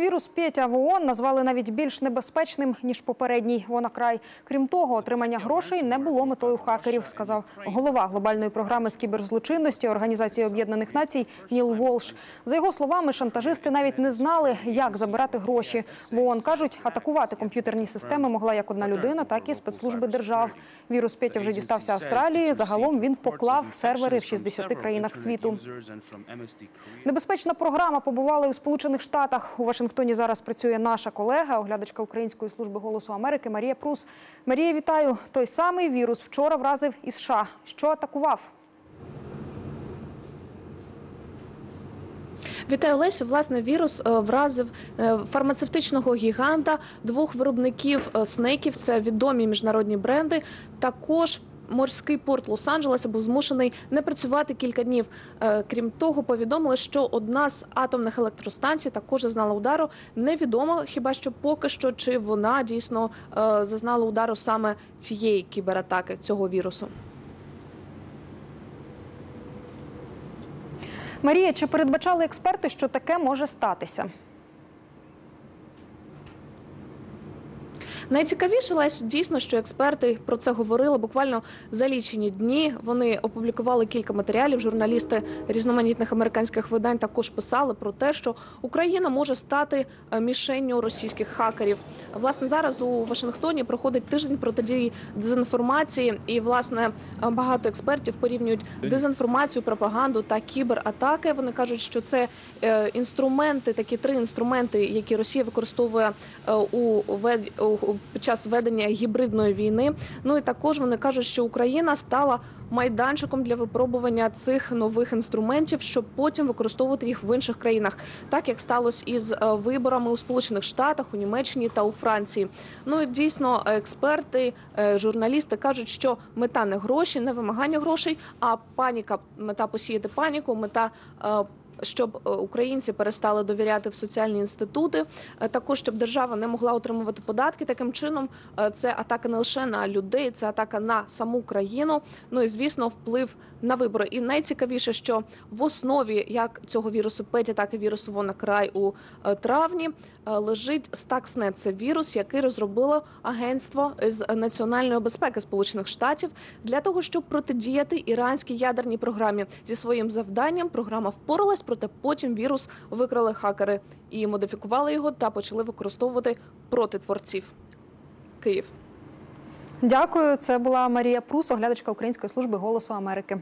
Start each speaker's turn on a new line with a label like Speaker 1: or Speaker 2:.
Speaker 1: Вірус Петя в ООН назвали навіть більш небезпечним ніж попередній вонакрай. Крім того, отримання грошей не було метою хакерів, сказав голова глобальної програми з кіберзлочинності Організації Об'єднаних Націй Ніл Волш. За його словами, шантажисти навіть не знали, як забирати гроші. В ООН кажуть, атакувати комп'ютерні системи могла як одна людина, так і спецслужби держав. Вірус Петя вже дістався Австралії. Загалом він поклав сервери в 60 країнах світу. Небезпечна програма побувала у Сполучених Штатах. У Вашингтоні зараз працює наша колега, оглядачка Української служби голосу Америки Марія Прус. Марія, вітаю. Той самий вірус вчора вразив і США. Що атакував?
Speaker 2: Вітаю Лесю. Власне, вірус е, вразив е, фармацевтичного гіганта, двох виробників е, снеків. Це відомі міжнародні бренди. Також морський порт Лос-Анджелеса був змушений не працювати кілька днів. Е, Крім того, повідомили, що одна з атомних електростанцій також зазнала удару. Невідомо хіба що поки що чи вона дійсно е, зазнала удару саме цієї кібератаки цього вірусу.
Speaker 1: Марія, чи передбачали експерти, що таке може статися?
Speaker 2: Найцікавіше Лесь, дійсно, що експерти про це говорили буквально за лічені дні. Вони опублікували кілька матеріалів. Журналісти різноманітних американських видань також писали про те, що Україна може стати е, мішенню російських хакерів. Власне, зараз у Вашингтоні проходить тиждень протидії дезінформації, і власне багато експертів порівнюють дезінформацію, пропаганду та кібератаки. Вони кажуть, що це е, інструменти, такі три інструменти, які Росія використовує е, у- під час ведення гібридної війни. Ну і також вони кажуть, що Україна стала майданчиком для випробування цих нових інструментів, щоб потім використовувати їх в інших країнах, так як сталося із е, виборами у Сполучених Штатах, у Німеччині та у Франції. Ну і дійсно, експерти, е, журналісти кажуть, що мета не гроші, не вимагання грошей, а паніка, мета посіяти паніку, мета. Щоб е, українці перестали довіряти в соціальні інститути, е, також щоб держава не могла отримувати податки. Таким чином, е, це атака не лише на людей, це атака на саму країну. Ну і звісно, вплив на вибори. І найцікавіше, що в основі як цього вірусу Петі, так і вірусу Вонакрай у е, травні лежить Stuxnet. Це вірус, який розробило агентство з національної безпеки Сполучених Штатів для того, щоб протидіяти іранській ядерній програмі зі своїм завданням. Програма впоралась, проте потім вірус викрали хакери і модифікували його та почали використовувати проти творців. Київ.
Speaker 1: Дякую. Це була Марія Прус, оглядачка Української служби голосу Америки.